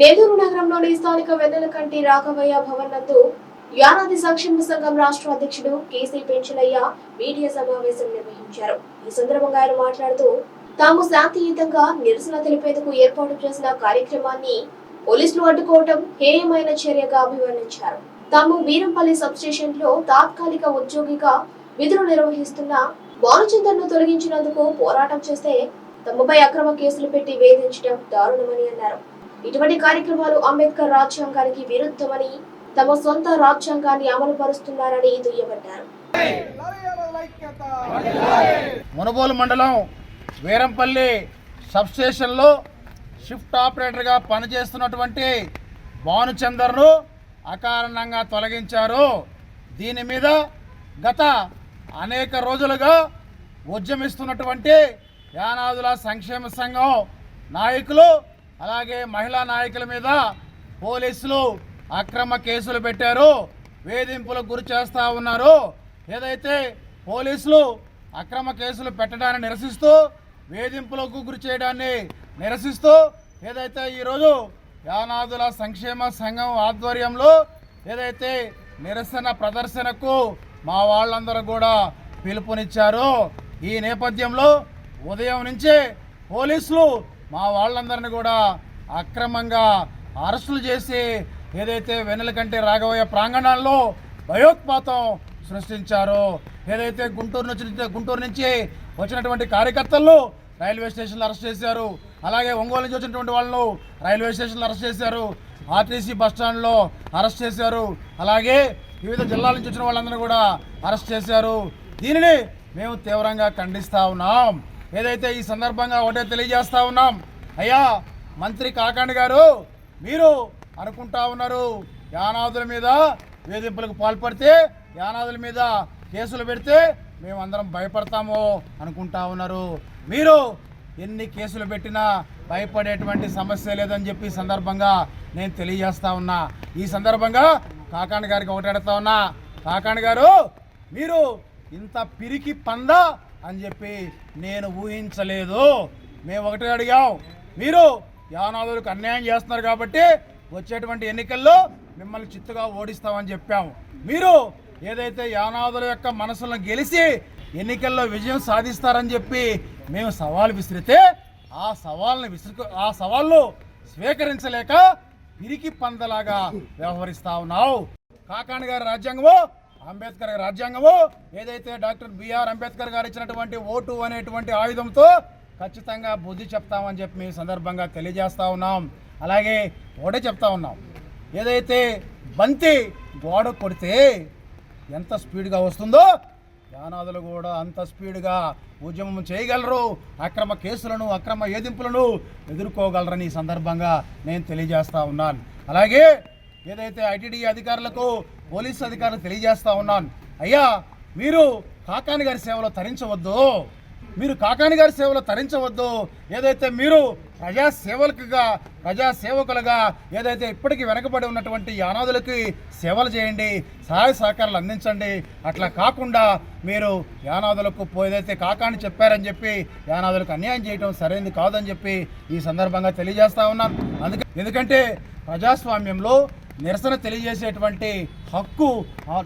నెల్లూరు నగరంలోని స్థానిక వెన్నెలకంటి రాఘవయ్య భవన్ నందు యానాది సంక్షేమ సంఘం రాష్ట్ర అధ్యక్షుడు కేసీ పెంచలయ్య మీడియా సమావేశం నిర్వహించారు. ఈ సందర్భంగా ఆయన మాట్లాడుతూ తాము శాంతియుతంగా నిరసన తెలిపేందుకు ఏర్పాటు చేసిన కార్యక్రమాన్ని పోలీసులు అడ్డుకోవటం హేయమైన చర్యగా అభివర్ణించారు. తాము వీరంపల్లి సబ్స్టేషన్లో తాత్కాలిక ఉద్యోగిగా విధులు నిర్వహిస్తున్న భానుచందర్ను తొలగించినందుకు పోరాటం చేస్తే తమపై అక్రమ కేసులు పెట్టి వేధించడం దారుణమని అన్నారు. ఇటువంటి కార్యక్రమాలు అంబేద్కర్ రాజ్యాంగానికి విరుద్ధమని తమ సొంత రాజ్యాంగాన్ని అమలు పరుస్తున్నారని దుయ్యబట్టారు మునబోలు మండలం వీరంపల్లి సబ్స్టేషన్లో షిఫ్ట్ ఆపరేటర్గా పనిచేస్తున్నటువంటి భానుచందర్ను అకారణంగా తొలగించారు. దీని మీద గత అనేక రోజులుగా ఉద్యమిస్తున్నటువంటి యానాదుల సంక్షేమ సంఘం నాయకులు అలాగే మహిళా నాయకుల మీద పోలీసులు అక్రమ కేసులు పెట్టారు వేధింపులకు గురి చేస్తూ ఉన్నారు. ఏదైతే పోలీసులు అక్రమ కేసులు పెట్టడాన్ని నిరసిస్తూ వేధింపులకు గురి చేయడాన్ని నిరసిస్తూ ఏదైతే ఈరోజు యానాదుల సంక్షేమ సంఘం ఆధ్వర్యంలో ఏదైతే నిరసన ప్రదర్శనకు మా వాళ్ళందరూ కూడా పిలుపునిచ్చారు ఈ నేపథ్యంలో ఉదయం నుంచే పోలీసులు మా వాళ్ళందరినీ కూడా అక్రమంగా అరెస్టులు చేసి ఏదైతే వెన్నెలకంటి రాఘవయ్య ప్రాంగణాల్లో భయోత్పాతం సృష్టించారో ఏదైతే గుంటూరు నుంచి గుంటూరు నుంచి వచ్చినటువంటి కార్యకర్తలను రైల్వే స్టేషన్లో అరెస్ట్ చేశారు అలాగే ఒంగోలు నుంచి వచ్చినటువంటి వాళ్ళను రైల్వే స్టేషన్లో అరెస్ట్ చేశారు ఆర్టీసీ బస్ స్టాండ్లో అరెస్ట్ చేశారు అలాగే వివిధ జిల్లాల నుంచి వచ్చిన వాళ్ళందరూ కూడా అరెస్ట్ చేశారు. దీనిని మేము తీవ్రంగా ఖండిస్తా ఉన్నాం. ఏదైతే ఈ సందర్భంగా ఒకటే తెలియజేస్తా ఉన్నాం అయ్యా మంత్రి కాకాండ్ గారు మీరు అనుకుంటా ఉన్నారు యానాదుల మీద వేధింపులకు పాల్పడితే యానాదుల మీద కేసులు పెడితే మేమందరం భయపడతాము అనుకుంటా ఉన్నారు. మీరు ఎన్ని కేసులు పెట్టినా భయపడేటువంటి సమస్య లేదని చెప్పి సందర్భంగా నేను తెలియజేస్తా ఉన్నా. ఈ సందర్భంగా కాకాండ్ గారికి ఒకటి అడుగుతా ఉన్నా. కాకాండ్ గారు మీరు ఇంత పిరికి పంద అని చెప్పి నేను ఊహించలేదు. మేము ఒకటే అడిగాం. మీరు యానాదులకు అన్యాయం చేస్తున్నారు కాబట్టి వచ్చేటువంటి ఎన్నికల్లో మిమ్మల్ని చిత్తుగా ఓడిస్తామని చెప్పాము మీరు ఏదైతే యానాదుల యొక్క మనసులను గెలిచి ఎన్నికల్లో విజయం సాధిస్తారని చెప్పి మేము సవాల్ విసిరితే ఆ సవాల్ని విసురు ఆ సవాళ్ళు స్వీకరించలేక పిరికి పందలాగా వ్యవహరిస్తా ఉన్నావు. కాకాణి గారి రాజ్యాంగము అంబేద్కర్ రాజ్యాంగము ఏదైతే డాక్టర్ బిఆర్ అంబేద్కర్ గారు ఇచ్చినటువంటి ఓటు అనేటువంటి ఆయుధంతో ఖచ్చితంగా బుద్ధి చెప్తామని చెప్పి మీ సందర్భంగా తెలియజేస్తా ఉన్నాం. అలాగే ఒకటే చెప్తా ఉన్నాం. ఏదైతే బంతి గోడ కొడితే ఎంత స్పీడ్గా వస్తుందో యానాదులు కూడా అంత స్పీడ్గా ఉద్యమం చేయగలరు. అక్రమ కేసులను అక్రమ ఏదింపులను ఎదుర్కోగలరని ఈ సందర్భంగా నేను తెలియజేస్తా ఉన్నాను. అలాగే ఏదైతే ఐటీడీ అధికారులకు పోలీసు అధికారులకు తెలియజేస్తా ఉన్నాను అయ్యా మీరు కాకాని గారి సేవలో తరించవద్దు. మీరు కాకాని గారి సేవలో తరించవద్దు. ఏదైతే మీరు ప్రజా ప్రజాసేవకులుగా ఏదైతే ఇప్పటికీ వెనకబడి ఉన్నటువంటి యానాదులకి సేవలు చేయండి సహాయ సహకారాలు అందించండి. అట్లా కాకుండా మీరు యానాదులకు పో- ఏదైతే కాకాని చెప్పారని చెప్పి యానాదులకు అన్యాయం చేయడం సరైనది కాదని చెప్పి ఈ సందర్భంగా తెలియజేస్తా ఉన్నాను. అందుకే ఎందుకంటే ప్రజాస్వామ్యంలో నిరసన తెలియజేసేటువంటి హక్కు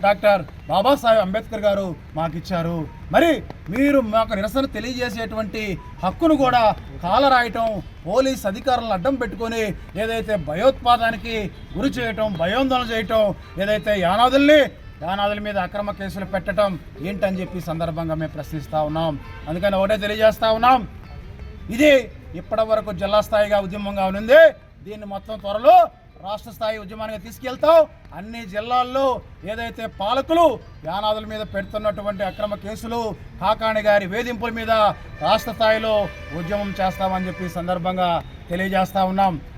డాక్టర్ బాబాసాహెబ్ అంబేద్కర్ గారు మాకు ఇచ్చారు మరి మీరు మాకు నిరసన తెలియజేసేటువంటి హక్కును కూడా కాలరాయటం పోలీస్ అధికారులను అడ్డం పెట్టుకొని ఏదైతే భయోత్పాదానికి గురి చేయటం భయోందోళన చేయటం ఏదైతే యానాదుల్ని యానాదుల మీద అక్రమ కేసులు పెట్టడం ఏంటని చెప్పి సందర్భంగా మేము ప్రశ్నిస్తూ ఉన్నాం. అందుకని ఒకటే తెలియజేస్తా ఉన్నాం. ఇది ఇప్పటి వరకు జిల్లా స్థాయిగా ఉద్యమంగా ఉంది దీన్ని మొత్తం త్వరలో రాష్ట్ర స్థాయి ఉద్యమానికి తీసుకెళ్తాం అన్ని జిల్లాల్లో ఏదైతే పాలకులు యానాదుల మీద పెడుతున్నటువంటి అక్రమ కేసులు కాకాణి గారి వేధింపుల మీద రాష్ట్ర స్థాయిలో ఉద్యమం చేస్తామని చెప్పి సందర్భంగా తెలియజేస్తా ఉన్నాం.